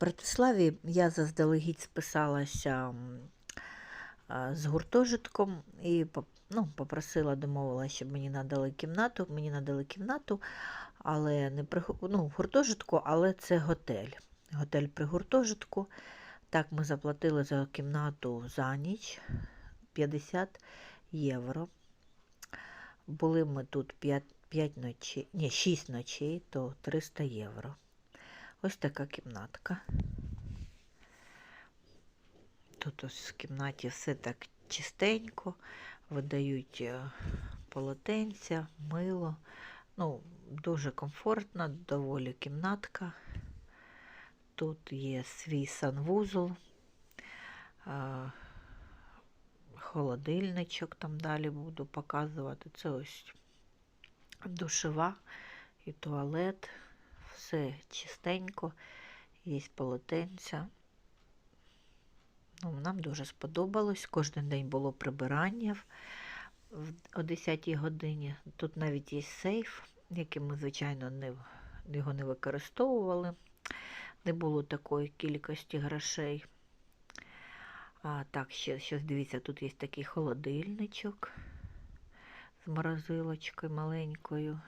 Братиславі я заздалегідь списалася з гуртожитком і ну, попросила, домовилася, щоб мені надали кімнату. Мені надали кімнату, але не при ну, в гуртожитку, але це готель. Готель при гуртожитку. Так, ми заплатили за кімнату за ніч 50 євро. Були ми тут 5, 5 ночей, ні, 6 ночей, то 300 євро. Ось така кімнатка. Тут ось в кімнаті все так чистенько, видають е, полотенця, мило. Ну, дуже комфортна, доволі кімнатка. Тут є свій санвузол, е, холодильничок там далі буду показувати. Це ось душева і туалет. Все чистенько, є полотенця. Ну, нам дуже сподобалось. Кожен день було прибирання о 10 годині. Тут навіть є сейф, який ми, звичайно, не, його не використовували. Не було такої кількості грошей. А, так, ще, ще дивіться, тут є такий холодильничок з морозилочкою маленькою.